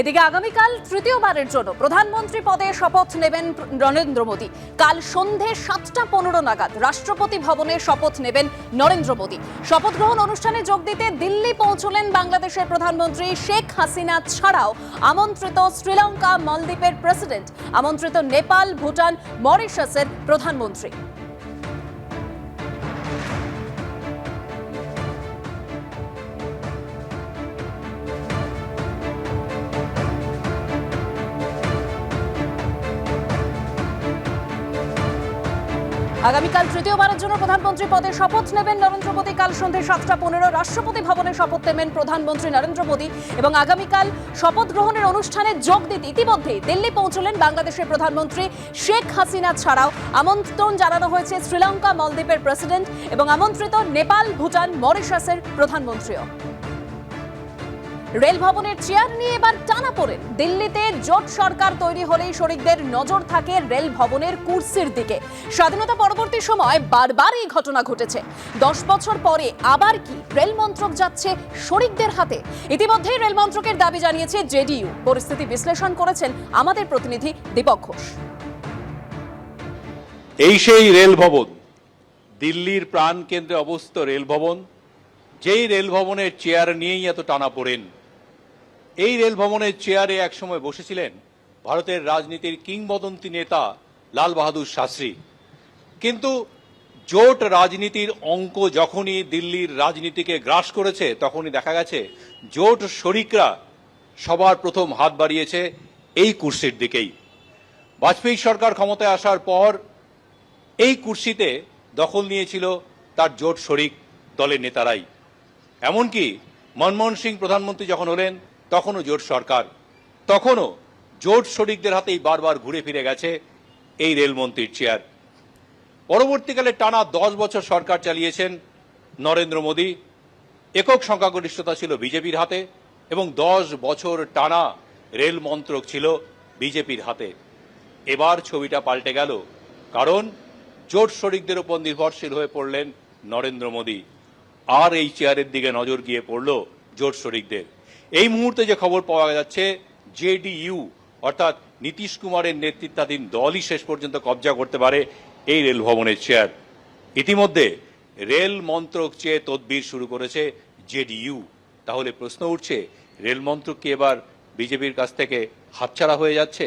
এদিকে আগামীকাল তৃতীয়বারের জন্য প্রধানমন্ত্রী পদে শপথ নেবেন নরেন্দ্র মোদী। কাল সন্ধে সাতটা পনেরো নাগাদ রাষ্ট্রপতি ভবনে শপথ নেবেন নরেন্দ্র মোদী। শপথ গ্রহণ অনুষ্ঠানে যোগ দিতে দিল্লি পৌঁছলেন বাংলাদেশের প্রধানমন্ত্রী শেখ হাসিনা ছাড়াও আমন্ত্রিত শ্রীলঙ্কা মালদ্বীপের প্রেসিডেন্ট, আমন্ত্রিত নেপাল, ভুটান, মরিশাসের প্রধানমন্ত্রী। আগামীকাল তৃতীয়বারের জন্য প্রধানমন্ত্রী পদে শপথ নেবেন নরেন্দ্র মোদী। কাল সন্ধে সাতটা পনেরো রাষ্ট্রপতি ভবনে শপথ নেবেন প্রধানমন্ত্রী নরেন্দ্র মোদী এবং আগামীকাল শপথ গ্রহণের অনুষ্ঠানে যোগ দিতে ইতিমধ্যেই দিল্লি পৌঁছলেন বাংলাদেশের প্রধানমন্ত্রী শেখ হাসিনা ছাড়াও। আমন্ত্রণ জানানো হয়েছে শ্রীলঙ্কা মালদ্বীপের প্রেসিডেন্ট এবং আমন্ত্রিত নেপাল, ভুটান, মরিশাসের প্রধানমন্ত্রীও। রেল ভবনের চেয়ার নিয়ে এবার টানা পড়েন দিল্লিতে জোট সরকার তৈরি হলেই শরিকদের নজর থাকে রেল ভবনের কুর্সির দিকে। স্বাধীনতা পরবর্তী সময় বারবার এই ঘটনা ঘটেছে। দশ বছর পরে আবার কি রেল মন্ত্রক যাচ্ছে শরিকদের হাতে? ইতিমধ্যেই রেল মন্ত্রকের দাবি জানিয়েছে জেডিইউ। পরিস্থিতি বিশ্লেষণ করেছেন আমাদের প্রতিনিধি দীপক ঘোষ। এই সেই রেল ভবন দিল্লির প্রাণ কেন্দ্রে অবস্থিত রেল ভবন যেই রেল ভবনের চেয়ার নিয়েই এত টানা পড়েন এই রেল ভবনের চেয়ারে একসময় বসেছিলেন ভারতের রাজনীতির কিংবদন্তি নেতা লাল বাহাদুর শাস্ত্রী। কিন্তু জোট রাজনীতির অঙ্ক যখনই দিল্লির রাজনীতিকে গ্রাস করেছে, তখনই দেখা গেছে জোট শরিকরা সবার প্রথম হাত বাড়িয়েছে এই কুর্সির দিকেই। বাজপেয়ী সরকার ক্ষমতায় আসার পর এই কুর্সিতে দখল নিয়েছিল তার জোট শরিক দলের নেতারাই। এমনকি মনমোহন সিং প্রধানমন্ত্রী যখন হলেন, তখনও জোট সরকার। তখনও জোট শরিকদের হাতেই বারবার ঘুরে ফিরে গেছে এই রেলমন্ত্রীর চেয়ার। পরবর্তীকালে টানা দশ বছর সরকার চালিয়েছেন নরেন্দ্র মোদী। একক সংখ্যাগরিষ্ঠতা ছিল বিজেপির হাতে এবং দশ বছর টানা রেল মন্ত্রক ছিল বিজেপির হাতে। এবার ছবিটা পাল্টে গেল, কারণ জোট শরিকদের উপর নির্ভরশীল হয়ে পড়লেন নরেন্দ্র মোদী। আর এই চেয়ারের দিকে নজর গিয়ে পড়ল জোট শরিকদের। এই মুহূর্তে যে খবর পাওয়া যাচ্ছে জেডিইউ অর্থাৎ নীতিশ কুমারের নেতৃত্বাধীন দলই শেষ পর্যন্ত কবজা করতে পারে এই রেল ভবনের চেয়ার ইতিমধ্যে রেল মন্ত্রক চেয়ে তদবির শুরু করেছে জেডিইউ তাহলে প্রশ্ন উঠছে, রেল মন্ত্রক কি এবার বিজেপির কাছ থেকে হাতছাড়া হয়ে যাচ্ছে?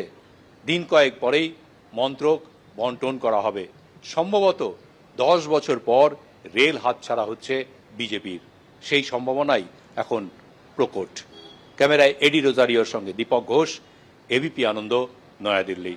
দিন কয়েক পরেই মন্ত্রক বন্টন করা হবে। সম্ভবত দশ বছর পর রেল হাতছাড়া হচ্ছে বিজেপির সেই সম্ভাবনাই এখন প্রকট। ক্যামেরায় এডি রোজারিওর সঙ্গে দীপক ঘোষ এবিপি আনন্দ নয়াদিল্লি।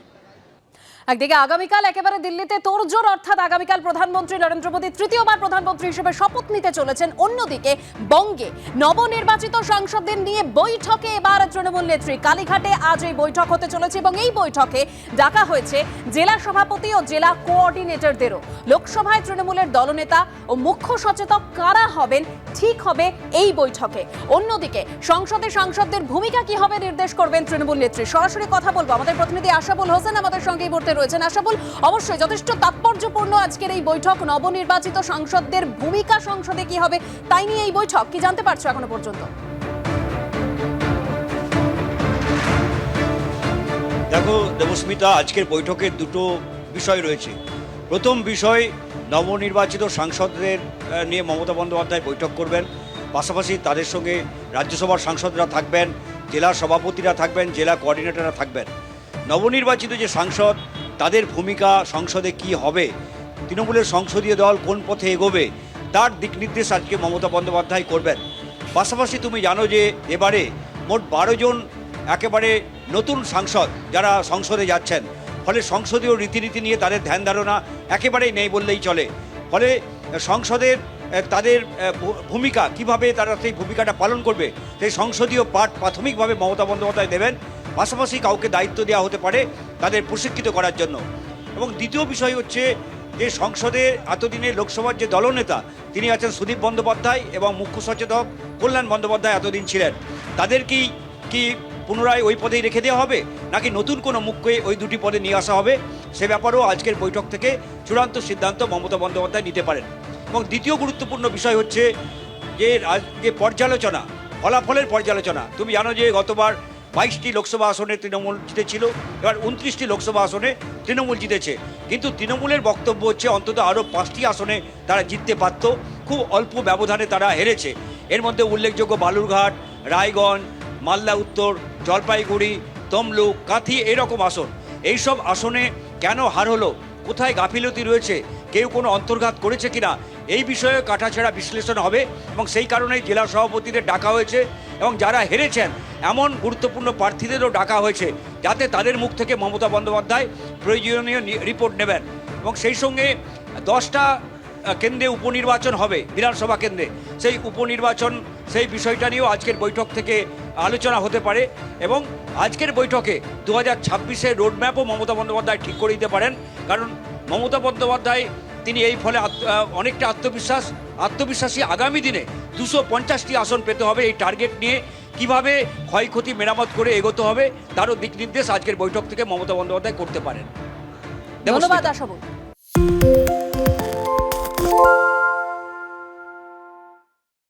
একদিকে আগামীকাল একেবারে দিল্লিতে তোড়জোড়, অর্থাৎ আগামীকাল প্রধানমন্ত্রী নরেন্দ্র মোদী তৃতীয়বার প্রধানমন্ত্রী হিসেবে শপথ নিতে চলেছেন। অন্যদিকে বঙ্গে নবনির্বাচিত সাংসদদের নিয়ে বৈঠকে এবার তৃণমূল নেত্রী। কালীঘাটে আজ এই বৈঠক হতে চলেছে এবং এই বৈঠকে ডাকা হয়েছে জেলা সভাপতি ও জেলা কোঅর্ডিনেটরদেরও। লোকসভায় তৃণমূলের দলনেতা ও মুখ্য সচেতক কারা হবেন, ঠিক হবে এই বৈঠকে। অন্যদিকে সংসদে সাংসদদের ভূমিকা কি হবে নির্দেশ করবেন তৃণমূল নেত্রী। সরাসরি কথা বলব। আমাদের প্রতিনিধি আশাবুল হোসেন আমাদের সঙ্গে এই মুহূর্তে রয়েছেন আশাবুল অবশ্যই যথেষ্ট তাৎপর্যপূর্ণ আজকের এই বৈঠক। নবনির্বাচিত সাংসদদের ভূমিকা সংসদে কি হবে, তাই নিয়ে এই বৈঠক। কি জানতে পারছ এখনও পর্যন্ত? দেখো, দেবস্মিতা, আজকের বৈঠকের দুটো বিষয় রয়েছে। প্রথম বিষয়, নবনির্বাচিত সাংসদদের নিয়ে মমতা বন্দ্যোপাধ্যায় বৈঠক করবেন। পাশাপাশি তাদের সঙ্গে রাজ্যসভার সাংসদরা থাকবেন, জেলা সভাপতিরা থাকবেন, জেলা কোঅর্ডিনেটররা থাকবেন। নবনির্বাচিত যে সাংসদ তাদের ভূমিকা সংসদে কি হবে? তৃণমূলের সংসদীয় দল কোন পথে এগোবে? তার দিক নির্দেশ আজকে মমতা বন্দ্যোপাধ্যায় করবেন। পাশাপাশি তুমি জানো যে এবারে মোট বারো জন একেবারে নতুন সাংসদ যারা সংসদে যাচ্ছেন। ফলে সংসদীয় রীতিনীতি নিয়ে তাদের ধ্যান ধারণা একেবারেই নেই বললেই চলে। ফলে সংসদের তাদের ভূমিকা, কীভাবে তারা সেই ভূমিকাটা পালন করবে, সেই সংসদীয় পাঠ প্রাথমিকভাবে মমতা বন্দ্যোপাধ্যায় দেবেন। পাশাপাশি কাউকে দায়িত্ব দেওয়া হতে পারে তাদের প্রশিক্ষিত করার জন্য। এবং দ্বিতীয় বিষয় হচ্ছে যে সংসদে এতদিনে লোকসভার যে দলনেতা, তিনি আছেন সুদীপ বন্দ্যোপাধ্যায় এবং মুখ্য সচেতক কল্যাণ বন্দ্যোপাধ্যায় এতদিন ছিলেন। তাদের কি কি পুনরায় ওই পদেই রেখে দেওয়া হবে? নাকি নতুন কোনো মুখকে ওই দুটি পদে নিয়ে আসা হবে? সে ব্যাপারেও আজকের বৈঠক থেকে চূড়ান্ত সিদ্ধান্ত মমতা বন্দ্যোপাধ্যায় নিতে পারেন। এবং দ্বিতীয় গুরুত্বপূর্ণ বিষয় হচ্ছে যে যে পর্যালোচনা, ফলাফলের পর্যালোচনা। তুমি জানো যে গতবার বাইশটি লোকসভা আসনে তৃণমূল জিতেছিল, এবার উনত্রিশটি লোকসভা আসনে তৃণমূল জিতেছে। কিন্তু তৃণমূলের বক্তব্য হচ্ছে, অন্তত আরও পাঁচটি আসনে তারা জিততে পারত। খুব অল্প ব্যবধানে তারা হেরেছে। এর মধ্যে উল্লেখযোগ্য বালুরঘাট, রায়গঞ্জ, মালদা উত্তর, জলপাইগুড়ি, তমলুক, কাঁথি এরকম আসন। এইসব আসনে কেন হার হলো? কোথায় গাফিলতি রয়েছে? কেউ কোনো অন্তর্ঘাত করেছে কিনা? এই বিষয়ে কাটাছেড়া বিশ্লেষণ হবে এবং সেই কারণেই জেলা সভাপতিদের ডাকা হয়েছে এবং যারা হেরেছেন, এমন গুরুত্বপূর্ণ প্রার্থীদেরও ডাকা হয়েছে যাতে তাদের মুখ থেকে মমতা বন্দ্যোপাধ্যায় প্রয়োজনীয় রিপোর্ট নেবেন। এবং সেই সঙ্গে দশটা কেন্দ্রে উপনির্বাচন হবে, বিধানসভা কেন্দ্রে। সেই উপনির্বাচন, সেই বিষয়টা নিয়েও আজকের বৈঠক থেকে আলোচনা হতে পারে এবং আজকের বৈঠকে দু হাজার ছাব্বিশের রোডম্যাপও মমতা বন্দ্যোপাধ্যায় ঠিক করে দিতে পারেন। কারণ মমতা বন্দ্যোপাধ্যায় তিনি এই ফলে অনেকটা আত্মবিশ্বাস আত্মবিশ্বাসী আগামী দিনে দুশো পঞ্চাশটি আসন পেতে হবে এই টার্গেট নিয়ে। কীভাবে ক্ষয়ক্ষতি মেরামত করে এগোতে হবে তারও দিক নির্দেশ আজকের বৈঠক থেকে মমতা বন্দ্যোপাধ্যায় করতে পারেন। ধন্যবাদ। আশাবুল